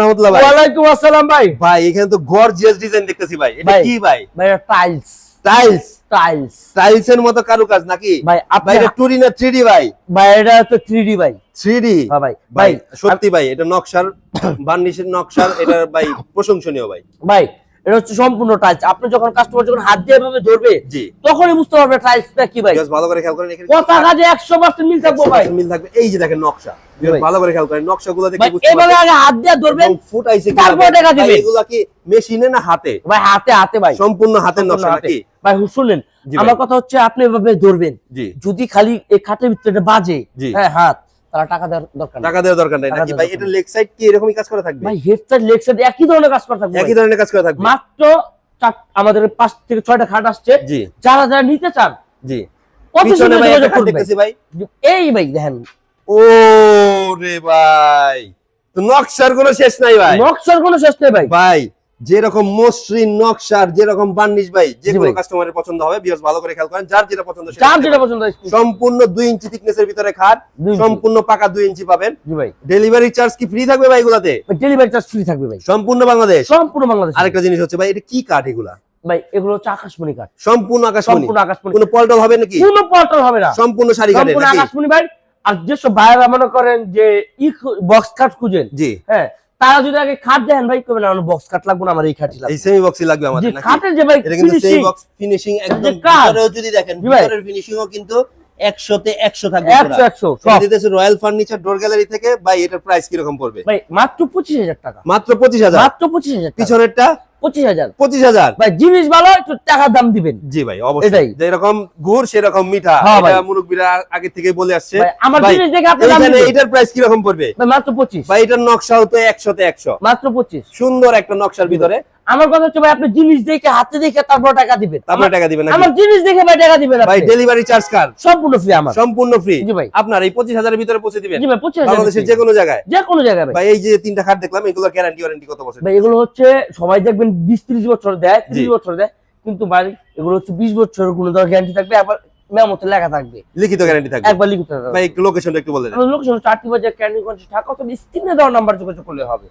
ওয়ালাইকুম আসসালাম ভাই। ভাই এখানে তো গর্জিয়াস ডিজাইন দেখতেছি ভাই। এটা কি ভাই? ভাই টাইলস টাইলস টাইলস টাইলস এর মতো কারুকাজ নাকি? ভাই ভাই আপনি এটা টুরি না থ্রি ভাই। ভাই এটা তো 3D ভাই। 3D হ্যাঁ ভাই ভাই সত্যি ভাই এটা নকশার বার্নিশের নকশার এটা ভাই প্রশংসনীয় ভাই। ভাই এটা হচ্ছে সম্পূর্ণ টাইলস আপনি যখন কাস্টমার যখন হাত দিয়ে এভাবে ধরবে তখনই বুঝতে পারবে টাইলসটা কি ভাই। ভালো করে খেয়াল করেন কথা কাজে 100% মিল থাকব ভাই। মিল থাকবে। এই যে দেখেন নকশা। ভালো করে খেয়াল করেন নকশাগুলো দেখে বুঝতে এভাবে আগে হাত দিয়ে ধরবেন ফুট আইছে তারপর টাকা দিবেন। এগুলা কি মেশিনে না হাতে? ভাই হাতে হাতে ভাই। সম্পূর্ণ হাতের নকশা। নাকি? ভাই শুনলেন আমার কথা হচ্ছে আপনি এভাবে ধরবেন। যদি খালি এই খাটের ভিতরে বাজে। হ্যাঁ হাত। তারা টাকা দেওয়ার দরকার টাকা দেওয়ার দরকার নাই। নাকি ভাই এটা লেগ সাইড কি এরকমই কাজ করে থাকবে? ভাই হেড সাইড লেগ সাইড একই ধরনের কাজ করা থাকবে একই ধরনের কাজ করে থাকবে। মাত্র আমাদের পাঁচ থেকে ছয়টা খাট আসছে। যারা যারা নিতে চান জি। ভাই এই ভাই দেখেন। ও রে ভাই তো নকশার কোনো শেষ নাই ভাই। নকশার কোনো শেষ নেই ভাই। ভাই যেরকম মসৃণ নকশার যেরকম বার্নিশ ভাই যে কোনো কাস্টমারের পছন্দ হবে বিয়াস ভালো করে খেয়াল করেন যার যেটা পছন্দ সেটা যার যেটা পছন্দ সম্পূর্ণ দুই ইঞ্চি থিকনেসের ভিতরে খাট। সম্পূর্ণ পাকা দুই ইঞ্চি পাবেন। জি ভাই। ডেলিভারি চার্জ কি ফ্রি থাকবে ভাই এগুলাতে? ডেলিভারি চার্জ ফ্রি থাকবে ভাই। সম্পূর্ণ বাংলাদেশ? সম্পূর্ণ বাংলাদেশ। আরেকটা জিনিস হচ্ছে ভাই এটা কি কাঠ এগুলা? ভাই এগুলো হচ্ছে আকাশমণি কাঠ। সম্পূর্ণ আকাশমণি। সম্পূর্ণ আকাশমণি। কোনো পল্টল হবে নাকি? কোনো পল্টন হবে না। সম্পূর্ণ শাড়ি কাটে সম্পূর্ণ আকাশমণি ভাই। আর যেসব ভাইয়েরা মনে করেন যে ই বক্স কাট খুঁজেন জি। হ্যাঁ তারা যদি আগে খাট দেন ভাই কবে না আমার বক্স কাট লাগবে না আমার এই খাটই লাগবে। এই সেমি বক্সই লাগবে আমাদের নাকি? খাটের যে ভাই এটা কিন্তু সেই বক্স ফিনিশিং একদম ভিতরে ভিতরেও যদি দেখেন ভিতরের ফিনিশিংও কিন্তু 100 তে 100 থাকবে একশো পুরা। একশো এটা সব দিতেছে রয়্যাল ফার্নিচার ডোর গ্যালারি থেকে ভাই এটার প্রাইস কি রকম পড়বে? ভাই মাত্র পঁচিশ হাজার টাকা। মাত্র 25000 মাত্র পঁচিশ হাজার। পঁচিশ হাজার। ভাই জিনিস ভালো একটু টাকার দাম দিবেন। জি ভাই অবশ্যই। যেরকম গুড় সেরকম মিঠা। হ্যাঁ মুরব্বিরা আগে থেকে বলে আসছে। আমার জিনিস দেখে আপনি এটার প্রাইস কীরকম পড়বে? মাত্র পঁচিশ। ভাই এটার নকশা হতো একশোতে একশো। মাত্র পঁচিশ। সুন্দর একটা নকশার ভিতরে। আমার কথা হচ্ছে ভাই আপনি জিনিস দেখে হাতে দেখে তারপর টাকা দিবেন। তারপরে টাকা দিবেন আমার জিনিস দেখে ভাই টাকা দিবেন ভাই ডেলিভারি চার্জ কার? সম্পূর্ণ ফ্রি আমার। সম্পূর্ণ ফ্রি জি ভাই। আপনার এই 25000 এর ভিতরে পৌঁছে দিবেন? জি ভাই পঁচিশ হাজার বাংলাদেশের যে কোনো জায়গায়। যে কোনো জায়গায় ভাই। এই যে তিনটা খাট দেখলাম এগুলোর গ্যারান্টি ওয়ারেন্টি কত বছর ভাই এগুলো হচ্ছে সবাই দেখবেন বিশ ত্রিশ বছর দেয় ত্রিশ জি। বছর দেয়। কিন্তু ভাই এগুলো হচ্ছে বিশ বছরের কোনো ধর গ্যারান্টি থাকবে আবার মেমোতে লেখা থাকবে। লিখিত গ্যারান্টি থাকবে। একবার লিখিত। থাকবে ভাই লোকেশনটা একটু বলে দেন। লোকেশন চারটি বাজার ক্যান্ডি ঢাকা তো স্ক্রিনে দেওয়ার নাম্বার যোগাযোগ করলে হবে।